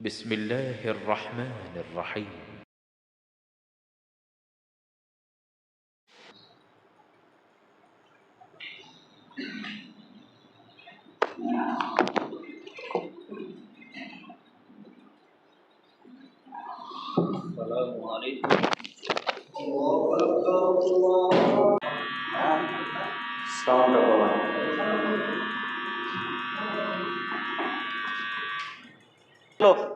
بسم الله الرحمن الرحيم. السلام عليكم الله أكبر الله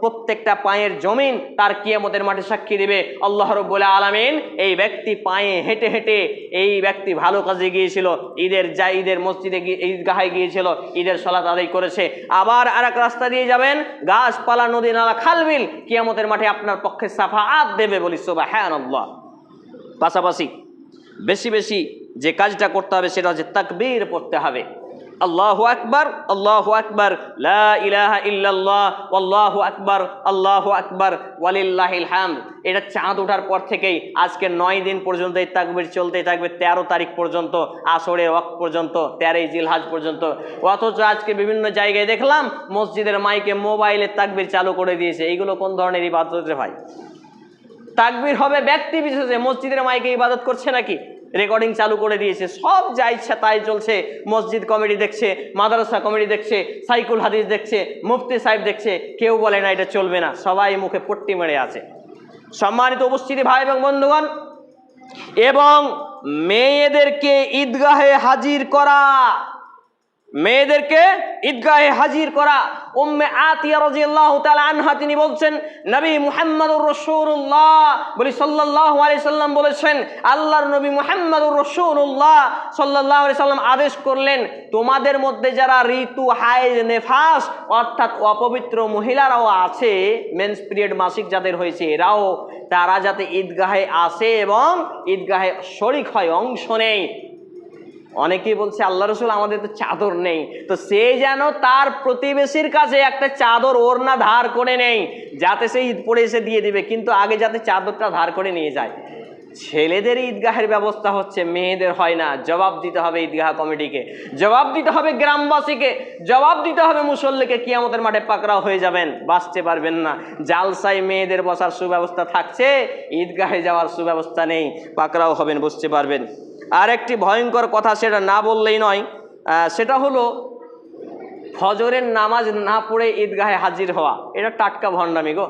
প্রত্যেকটা পায়ের জমিন তার কিয়ামতের মাঠে সাক্ষী দেবে। আল্লাহ রব্বুল আলামিন এই ব্যক্তি পায়ে হেঁটে হেঁটে এই ব্যক্তি ভালো কাজে গিয়েছিল। ঈদের যা ঈদের মসজিদে ঈদগাহে গিয়েছিল, ঈদের সলাত আদায় করেছে। আবার আর এক রাস্তা দিয়ে যাবেন, গাছপালা, নদী, নালা খালবিল কিয়ামতের মাঠে আপনার পক্ষে সাফা আদ দেবে বলি সোবা হ্যাঁ আল্লাহ পাশাপাশি বেশি বেশি যে কাজটা করতে হবে সেটা হচ্ছে তাকবীর পড়তে হবে। আল্লাহু আকবর আল্লাহু আকবর আল্লাহু আকবার আল্লাহু আকবার, ওয়ালিল্লাহিল হামদ। এটা চাঁদ ওঠার পর থেকেই আজকে নয় দিন পর্যন্ত এই তাকবীর চলতেই থাকবে, তেরো তারিখ পর্যন্ত আসরে ওয়াক পর্যন্ত, তেরোই জিলহাজ পর্যন্ত। অথচ আজকে বিভিন্ন জায়গায় দেখলাম, মসজিদের মাইকে মোবাইলে তাকবীর চালু করে দিয়েছে। এইগুলো কোন ধরনের ইবাদত রে ভাই? তাকবির হবে ব্যক্তি বিশেষে, মসজিদের মাইকে ইবাদত করছে নাকি? রেকর্ডিং চালু করে দিয়েছে। সব যা ইচ্ছা তাই চলছে। মসজিদ কমিটি দেখছে, মাদ্রাসা কমিটি দেখছে, সাইকুল হাদিস দেখছে, মুফতি সাহেব দেখছে। কেউ বলে না, এটা চলবে না। সবাই মুখে পট্টি মেরে আছে। সম্মানিত উপস্থিতি, ভাই এবং বন্ধুগণ। এবং মেয়েদেরকে ঈদগাহে হাজির করা মেয়েদেরকে ঈদগাহে হাজির করা। উম্মে আতিয়া রাদিয়াল্লাহু তাআলা আনহা তিনি বলছেন, নবী মুহাম্মদুর রাসূলুল্লাহ। বলি, সাল্লাল্লাহু আলাইহি সাল্লাম বলেছেন, আল্লাহর নবী মুহাম্মদুর রাসূলুল্লাহ সাল্লাল্লাহু আলাইহি সাল্লাম আদেশ করলেন, তোমাদের মধ্যে যারা ঋতু হাইজ নেফাস, অর্থাৎ অপবিত্র মহিলারাও আছে মেন্স পিরিয়ড মাসিক যাদের হয়েছে, এরাও তারা যাতে ঈদগাহে আসে এবং ঈদগাহে শরিক হয়, অংশ নেই অনেকেই বলছে, আল্লাহ রসুল আমাদের তো চাদর নেই। তো সে যেন তার প্রতিবেশীর কাছে একটা চাদর ওড়না ধার করে নেই যাতে সে ঈদ পরে এসে দিয়ে দিবে, কিন্তু আগে যাতে চাদরটা ধার করে নিয়ে যায়। ছেলেদের ঈদগাহের ব্যবস্থা হচ্ছে, মেয়েদের হয় না। জবাব দিতে হবে ঈদগাহ কমিটিকে। জবাব দিতে হবে গ্রামবাসীকে। জবাব দিতে হবে মুসল্লিকে। কিয়ামতের মাঠে পাকড়াও হয়ে যাবেন, বাঁচতে পারবেন না। জালসায় মেয়েদের বসার সুব্যবস্থা থাকছে, ঈদগাহে যাওয়ার সুব্যবস্থা নেই, পাকড়াও হবেন বুঝতে পারবেন। আর একটি ভয়ঙ্কর কথা সেটা না বললেই নয়। সেটা হলো, ফজরের নামাজ না পড়ে ঈদগাহে হাজির হওয়া। এটা টাটকা ভণ্ডামি গো।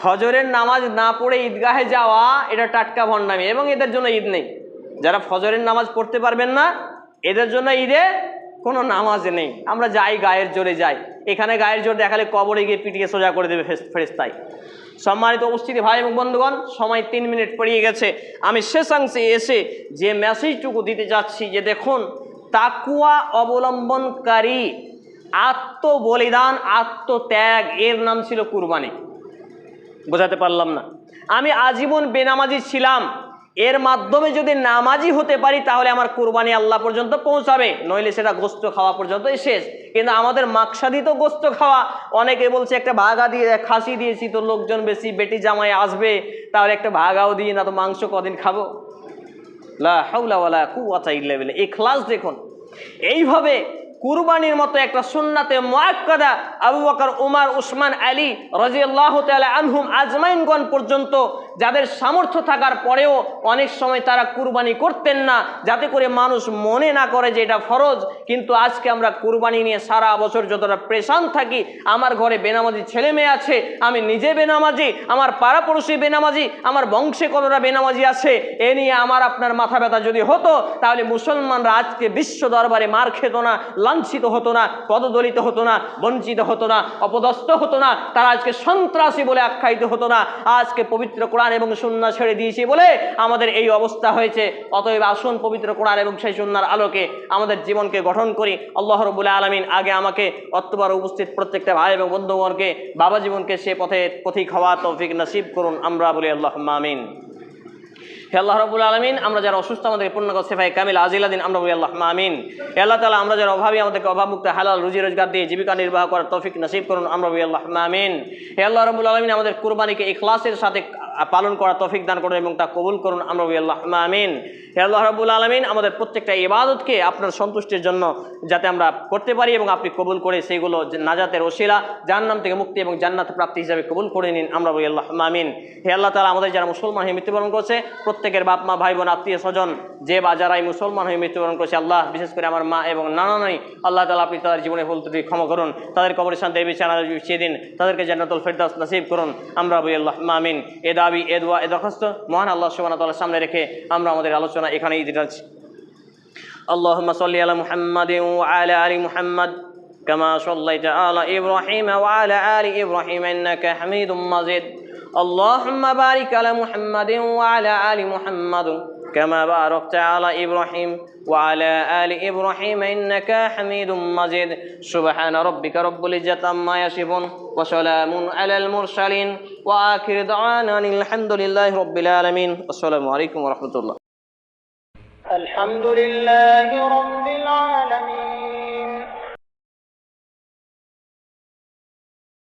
ফজরের নামাজ না পড়ে ঈদগাহে যাওয়া, এটা টাটকা ভণ্ডামি। এবং এদের জন্য ঈদ নেই। যারা ফজরের নামাজ পড়তে পারবেন না, এদের জন্য ঈদে কোনো নামাজ নেই। আমরা যাই, গায়ের জোরে যাই। এখানে গায়ের জোর দেখালে কবরে গিয়ে পিটিয়ে সোজা করে দেবে ফেরেস্তায় সম্মানিত উপস্থিতি ভাই এবং বন্ধুগণ, সময় তিন মিনিট পেরিয়ে গেছে। আমি শেষাংশে এসে যে মেসেজটুকু দিতে যাচ্ছি, যে দেখুন, তাকুয়া অবলম্বনকারী, আত্মবলিদান, আত্মত্যাগ, এর নাম ছিল কুরবানি। বোঝাতে পারলাম না। আমি আজীবন বেনামাজি ছিলাম। এর মাধ্যমে যদি নামাজি হতে পারি, তাহলে আমার কুরবানি আল্লাহ পর্যন্ত পৌঁছাবে। নইলে সেটা গোস্ত খাওয়া পর্যন্তই শেষ। কিন্তু আমাদের মাকসাদি তো গোস্ত খাওয়া। অনেকে বলছে, একটা ভাগা দিয়ে, খাসি দিয়েছি, তো লোকজন বেশি বেটি জামাই আসবে, তাহলে একটা ভাগাও দিয়ে না, তো মাংস কদিন খাব? বিল্লাহ। ইখলাস দেখুন। এইভাবে কুরবানির মতো একটা সুন্নাতে মুআক্কাদা আবু বকর, উমার, উসমান, আলী রাদিয়াল্লাহু তাআলা আনহুম আজমাইনগণ পর্যন্ত যাদের সামর্থ্য থাকার পরেও অনেক সময় তারা কুরবানি করতেন না, যাতে করে মানুষ মনে না করে যে এটা ফরজ। কিন্তু আজকে আমরা কুরবানি নিয়ে সারা বছর যতটা প্রেশান থাকি, আমার ঘরে বেনামাজি ছেলে মেয়ে আছে, আমি নিজে বেনামাজি, আমার পাড়াপড়শি বেনামাজি, আমার বংশে কতটা বেনামাজি আছে, এ নিয়ে আমার আপনার মাথা ব্যথা যদি হতো, তাহলে মুসলমানরা আজকে বিশ্ব দরবারে মার খেত না, লাঞ্ছিত হতো না, পদদলিত হতো না, বঞ্চিত হতো না, অপদস্থ হতো না, তারা আজকে সন্ত্রাসী বলে আখ্যায়িত হতো না, আজকে পবিত্র কোরআন এবং সুন্না ছেড়ে দিয়েছি বলে আমাদের এই অবস্থা হয়েছে। অতএব আসুন পবিত্র কোরআন এবং সেই সুন্নার আলোকে আমাদের জীবনকে গঠন করি। আল্লাহ রবুল্লা আলমিন আগে আমাকে অত্যবার উপস্থিত প্রত্যেকটা ভাই এবং বন্ধুগণকে বাবা জীবনকে সে পথে পথিক হওয়া তৌফিক নসিব করুন, আমরা বলি আল্লাহ মামিন হে আল্লাহ রবুল আলমিন, আমরা যারা অসুস্থ আমাদের পূর্ণ সেফাই কামিল আজিলাদিন, আমরা বলি আল্লাহ মামিন হে আল্লাহ তালা আমরা যারা অভাবী আমাদেরকে অভাবমুক্ত, হালাল, রুজি, রোজগার দিয়ে জীবিকা নির্বাহ করার তৌফিক নসিব করুন, আমরা বলি আল্লাহ মামিন হে আল্লাহ রবুল আলমিন, আমাদের কুরবানিকে ইখলাসের সাথে পালন করা তফিক দান করুন এবং তা কবুল করুন। আমরা আল্লাহ, আমিন। হে আল্লাহ রাবুল আলমিন, আমাদের প্রত্যেকটা ইবাদতকে আপনার সন্তুষ্টির জন্য যাতে আমরা করতে পারি এবং আপনি কবুল করে সেইগুলো নাজাতের ওসিলা জাহান্নাম থেকে মুক্তি এবং জান্নাত প্রাপ্তি হিসাবে কবুল করে নিন। আমরা আল্লাহ, আমিন। হে আল্লাহ তালা আমাদের যারা মুসলমান হয়ে মৃত্যুবরণ করছে, প্রত্যেকের বাপ, মা, ভাই, বোন, আত্মীয়, স্বজন, যে বা যারাই মুসলমান হয়ে মৃত্যুবরণ করছে, আল্লাহ, বিশেষ করে আমার মা এবং নানা নাই, আল্লাহ তালা আপনি তাদের জীবনে ভুল ত্রুটি ক্ষমা করুন, তাদের কবর শান্তির বিছানা দিন, তাদেরকে জান্নাতুল ফেরদাউস নসিব করুন। আমরা আল্লাহ, আমিন। এ দাবি এ দোয়া এ দরখাস্ত মহান আল্লাহ সুবহানাহু ওয়া তাআলার সামনে রেখে আমরা আমাদের আলোচনা এখানেই দিতে যাচ্ছি اللهم صل على محمد وعلى ال محمد كما صليت على ابراهيم وعلى ال ابراهيم انك حميد مجيد اللهم بارك على محمد وعلى ال محمد كما باركت على ابراهيم وعلى ال ابراهيم انك حميد مجيد سبحان ربك رب العزه عما يصفون وسلام على المرسلين واخر دعوانا أن الحمد لله رب العالمين السلام عليكم ورحمه الله الحمد لله رب العالمين